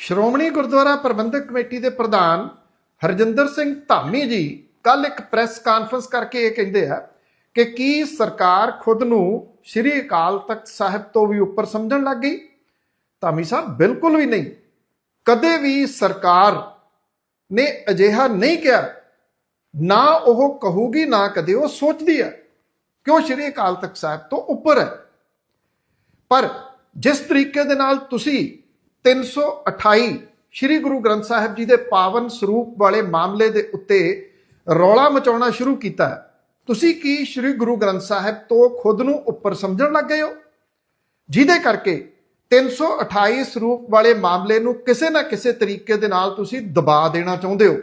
Shiromani Gurdwara Prabandhak committee ਦੇ ਪ੍ਰਧਾਨ ਹਰਜਿੰਦਰ ਸਿੰਘ ਧਾਮੀ ਜੀ ਕੱਲ ਇੱਕ ਪ੍ਰੈਸ ਕਾਨਫਰੰਸ ਕਰਕੇ ਇਹ ਕਹਿੰਦੇ ਆ ਕਿ ਕੀ ਸਰਕਾਰ ਖੁਦ ਨੂੰ ਸ੍ਰੀ ਅਕਾਲ ਤਖਤ ਸਾਹਿਬ ਤੋਂ ਵੀ ਉੱਪਰ ਸਮਝਣ ਲੱਗ ਗਈ? ਧਾਮੀ ਸਾਹਿਬ, ਬਿਲਕੁਲ ਵੀ ਨਹੀਂ। ਕਦੇ ਵੀ ਸਰਕਾਰ ਨੇ ਅਜਿਹਾ ਨਹੀਂ ਕਿਹਾ। ਨਾ ਉਹ ਕਹੂਗੀ, ਨਾ ਕਦੇ ਉਹ ਸੋਚਦੀ ਹੈ ਕਿ ਉਹ ਸ੍ਰੀ ਅਕਾਲ ਤਖਤ ਸਾਹਿਬ ਤੋਂ ਉੱਪਰ ਹੈ। ਪਰ ਜਿਸ ਤਰੀਕੇ ਦੇ ਨਾਲ ਤੁਸੀਂ 328 ਸ੍ਰੀ ਗੁਰੂ ਗ੍ਰੰਥ ਸਾਹਿਬ ਜੀ ਦੇ ਪਾਵਨ ਸਰੂਪ ਵਾਲੇ ਮਾਮਲੇ ਦੇ ਉੱਤੇ ਰੌਲਾ ਮਚਾਉਣਾ ਸ਼ੁਰੂ ਕੀਤਾ ਤੁਸੀਂ ਕੀ ਸ੍ਰੀ ਗੁਰੂ ਗ੍ਰੰਥ ਸਾਹਿਬ ਤੋਂ ਖੁਦ ਨੂੰ ਉੱਪਰ ਸਮਝਣ ਲੱਗ ਗਏ ਹੋ? ਜਿਹਦੇ ਕਰਕੇ 328 ਸਰੂਪ ਵਾਲੇ ਮਾਮਲੇ ਨੂੰ ਕਿਸੇ ਨਾ ਕਿਸੇ ਤਰੀਕੇ ਦੇ ਨਾਲ ਤੁਸੀਂ ਦਬਾ ਦੇਣਾ ਚਾਹੁੰਦੇ ਹੋ।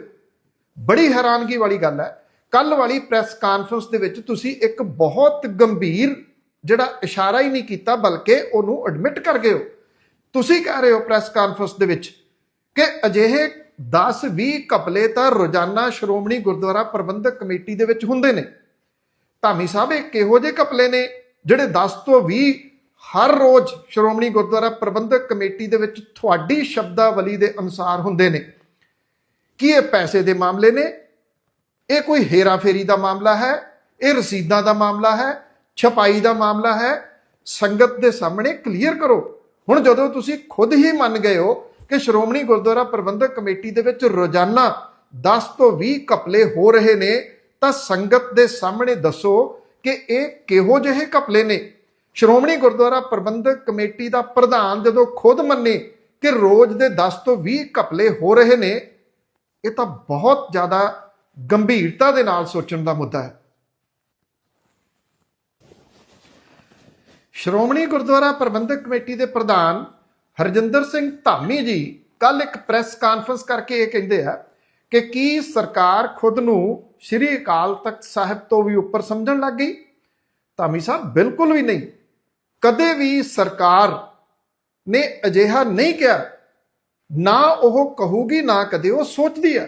ਬੜੀ ਹੈਰਾਨਗੀ ਵਾਲੀ ਗੱਲ ਹੈ। ਕੱਲ ਵਾਲੀ ਪ੍ਰੈਸ ਕਾਨਫਰੰਸ ਦੇ ਵਿੱਚ ਤੁਸੀਂ ਇੱਕ ਬਹੁਤ ਗੰਭੀਰ ਜਿਹੜਾ ਇਸ਼ਾਰਾ ਹੀ ਨਹੀਂ ਕੀਤਾ, ਬਲਕਿ ਉਹਨੂੰ ਐਡਮਿਟ ਕਰ ਗਏ ਹੋ। ਤੁਸੀਂ ਕਹਿ ਰਹੇ ਹੋ ਪ੍ਰੈਸ ਕਾਨਫਰੰਸ ਦੇ ਵਿੱਚ ਕਿ ਅਜਿਹੇ 10-20 ਕਪਲੇ ਤਾਂ ਰੋਜ਼ਾਨਾ ਸ਼੍ਰੋਮਣੀ ਗੁਰਦੁਆਰਾ ਪ੍ਰਬੰਧਕ ਕਮੇਟੀ ਦੇ ਵਿੱਚ ਹੁੰਦੇ ਨੇ। ਧਾਮੀ ਸਾਹਿਬ, ਇਹ ਕਿਹੋ ਜਿਹੇ ਕਪਲੇ ਨੇ ਜਿਹੜੇ 10 ਤੋਂ 20 ਹਰ ਰੋਜ਼ ਸ਼੍ਰੋਮਣੀ ਗੁਰਦੁਆਰਾ ਪ੍ਰਬੰਧਕ ਕਮੇਟੀ ਦੇ ਵਿੱਚ ਤੁਹਾਡੀ ਸ਼ਬਦਾਵਲੀ ਦੇ ਅਨੁਸਾਰ ਹੁੰਦੇ ਨੇ? ਕੀ ਇਹ ਪੈਸੇ ਦੇ ਮਾਮਲੇ ਨੇ? ਇਹ ਕੋਈ ਹੇਰਾਫੇਰੀ ਦਾ ਮਾਮਲਾ ਹੈ? ਇਹ ਰਸੀਦਾਂ ਦਾ ਮਾਮਲਾ ਹੈ? ਛਪਾਈ ਦਾ ਮਾਮਲਾ ਹੈ? ਸੰਗਤ ਦੇ ਸਾਹਮਣੇ ਕਲੀਅਰ ਕਰੋ। ਹੁਣ ਜਦੋਂ ਤੁਸੀਂ ਖੁਦ ਹੀ ਮੰਨ ਗਏ ਹੋ ਕਿ ਸ਼੍ਰੋਮਣੀ ਗੁਰਦੁਆਰਾ ਪ੍ਰਬੰਧਕ ਕਮੇਟੀ ਦੇ ਵਿੱਚ ਰੋਜ਼ਾਨਾ 10 ਤੋਂ 20 ਕਪਲੇ ਹੋ ਰਹੇ ਨੇ, ਤਾਂ ਸੰਗਤ ਦੇ ਸਾਹਮਣੇ ਦੱਸੋ ਕਿ ਇਹ ਕਿਹੋ ਜਿਹੇ ਕਪਲੇ ਨੇ? ਸ਼੍ਰੋਮਣੀ ਗੁਰਦੁਆਰਾ ਪ੍ਰਬੰਧਕ ਕਮੇਟੀ ਦਾ ਪ੍ਰਧਾਨ ਜਦੋਂ ਖੁਦ ਮੰਨੇ ਕਿ ਰੋਜ਼ ਦੇ 10 ਤੋਂ 20 ਕਪਲੇ ਹੋ ਰਹੇ ਨੇ, ਇਹ ਤਾਂ ਬਹੁਤ ਜ਼ਿਆਦਾ ਗੰਭੀਰਤਾ ਦੇ ਨਾਲ ਸੋਚਣ ਦਾ ਮੁੱਦਾ ਹੈ। ਸ਼੍ਰੋਮਣੀ ਗੁਰਦੁਆਰਾ ਪ੍ਰਬੰਧਕ ਕਮੇਟੀ ਦੇ ਪ੍ਰਧਾਨ ਹਰਜਿੰਦਰ ਸਿੰਘ ਧਾਮੀ ਜੀ ਕੱਲ ਇੱਕ ਪ੍ਰੈਸ ਕਾਨਫਰੰਸ ਕਰਕੇ ਇਹ ਕਹਿੰਦੇ ਆ ਕਿ ਕੀ ਸਰਕਾਰ ਖੁਦ ਨੂੰ ਸ੍ਰੀ ਅਕਾਲ ਤਖਤ ਸਾਹਿਬ ਤੋਂ ਵੀ ਉੱਪਰ ਸਮਝਣ ਲੱਗ ਗਈ? ਧਾਮੀ ਸਾਹਿਬ, ਬਿਲਕੁਲ ਵੀ ਨਹੀਂ। ਕਦੇ ਵੀ ਸਰਕਾਰ ਨੇ ਅਜਿਹਾ ਨਹੀਂ ਕਿਹਾ। ਨਾ ਉਹ ਕਹੂਗੀ, ਨਾ ਕਦੇ ਉਹ ਸੋਚਦੀ ਹੈ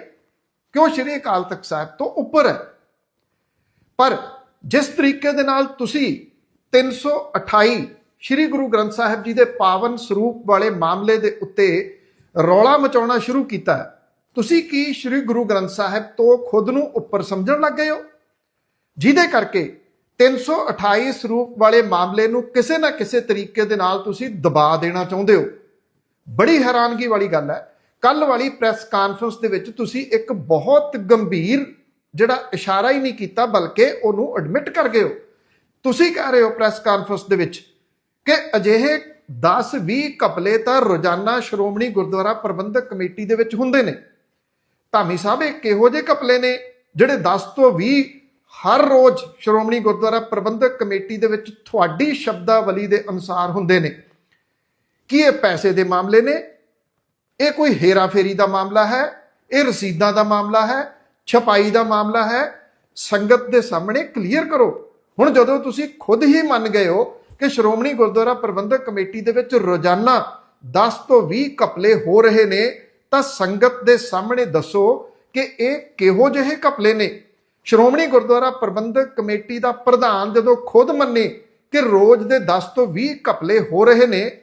ਕਿ ਉਹ ਸ੍ਰੀ ਅਕਾਲ ਤਖਤ ਸਾਹਿਬ ਤੋਂ ਉੱਪਰ ਹੈ। ਪਰ ਜਿਸ ਤਰੀਕੇ ਦੇ ਨਾਲ ਤੁਸੀਂ 328 ਸ੍ਰੀ ਗੁਰੂ ਗ੍ਰੰਥ ਸਾਹਿਬ ਜੀ ਦੇ ਪਾਵਨ ਸਰੂਪ ਵਾਲੇ ਮਾਮਲੇ ਦੇ ਉੱਤੇ ਰੌਲਾ ਮਚਾਉਣਾ ਸ਼ੁਰੂ ਕੀਤਾ ਤੁਸੀਂ ਕੀ ਸ੍ਰੀ ਗੁਰੂ ਗ੍ਰੰਥ ਸਾਹਿਬ ਤੋਂ ਖੁਦ ਨੂੰ ਉੱਪਰ ਸਮਝਣ ਲੱਗ ਗਏ ਹੋ? ਜਿਹਦੇ ਕਰਕੇ 328 ਸਰੂਪ ਵਾਲੇ ਮਾਮਲੇ ਨੂੰ ਕਿਸੇ ਨਾ ਕਿਸੇ ਤਰੀਕੇ ਦੇ ਨਾਲ ਤੁਸੀਂ ਦਬਾ ਦੇਣਾ ਚਾਹੁੰਦੇ ਹੋ। ਬੜੀ ਹੈਰਾਨਗੀ ਵਾਲੀ ਗੱਲ ਹੈ। ਕੱਲ ਵਾਲੀ ਪ੍ਰੈਸ ਕਾਨਫਰੰਸ ਦੇ ਵਿੱਚ ਤੁਸੀਂ ਇੱਕ ਬਹੁਤ ਗੰਭੀਰ ਜਿਹੜਾ ਇਸ਼ਾਰਾ ਹੀ ਨਹੀਂ ਕੀਤਾ, ਬਲਕਿ ਉਹਨੂੰ ਐਡਮਿਟ ਕਰ ਗਏ ਹੋ। ਤੁਸੀਂ ਕਹਿ ਰਹੇ ਹੋ ਪ੍ਰੈਸ ਕਾਨਫਰੰਸ ਦੇ ਵਿੱਚ ਕਿ ਅਜਿਹੇ 10-20 ਕਪਲੇ ਤਾਂ ਰੋਜ਼ਾਨਾ ਸ਼੍ਰੋਮਣੀ ਗੁਰਦੁਆਰਾ ਪ੍ਰਬੰਧਕ ਕਮੇਟੀ ਦੇ ਵਿੱਚ ਹੁੰਦੇ ਨੇ। ਧਾਮੀ ਸਾਹਿਬ, ਇਹ ਕਿਹੋ ਜਿਹੇ ਕਪਲੇ ਨੇ ਜਿਹੜੇ 10 ਤੋਂ 20 ਹਰ ਰੋਜ਼ ਸ਼੍ਰੋਮਣੀ ਗੁਰਦੁਆਰਾ ਪ੍ਰਬੰਧਕ ਕਮੇਟੀ ਦੇ ਵਿੱਚ ਤੁਹਾਡੀ ਸ਼ਬਦਾਵਲੀ ਦੇ ਅਨੁਸਾਰ ਹੁੰਦੇ ਨੇ? ਕੀ ਇਹ ਪੈਸੇ ਦੇ ਮਾਮਲੇ ਨੇ? ਇਹ ਕੋਈ ਹੇਰਾਫੇਰੀ ਦਾ ਮਾਮਲਾ ਹੈ? ਇਹ ਰਸੀਦਾਂ ਦਾ ਮਾਮਲਾ ਹੈ? ਛਪਾਈ ਦਾ ਮਾਮਲਾ ਹੈ? ਸੰਗਤ ਦੇ ਸਾਹਮਣੇ ਕਲੀਅਰ ਕਰੋ। ਹੁਣ ਜਦੋਂ ਤੁਸੀਂ ਖੁਦ ਹੀ ਮੰਨ ਗਏ ਹੋ ਕਿ ਸ਼੍ਰੋਮਣੀ ਗੁਰਦੁਆਰਾ ਪ੍ਰਬੰਧਕ ਕਮੇਟੀ ਦੇ ਵਿੱਚ ਰੋਜ਼ਾਨਾ 10 ਤੋਂ 20 ਕਪਲੇ ਹੋ ਰਹੇ ਨੇ, ਤਾਂ ਸੰਗਤ ਦੇ ਸਾਹਮਣੇ ਦੱਸੋ ਕਿ ਇਹ ਕਿਹੋ ਜਿਹੇ ਕਪਲੇ ਨੇ? ਸ਼੍ਰੋਮਣੀ ਗੁਰਦੁਆਰਾ ਪ੍ਰਬੰਧਕ ਕਮੇਟੀ ਦਾ ਪ੍ਰਧਾਨ ਜਦੋਂ ਖੁਦ ਮੰਨੇ ਕਿ ਰੋਜ਼ ਦੇ 10 ਤੋਂ 20 ਕਪਲੇ ਹੋ ਰਹੇ ਨੇ,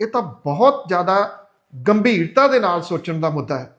ਇਹ ਤਾਂ ਬਹੁਤ ਜ਼ਿਆਦਾ ਗੰਭੀਰਤਾ ਦੇ ਨਾਲ ਸੋਚਣ ਦਾ ਮੁੱਦਾ ਹੈ।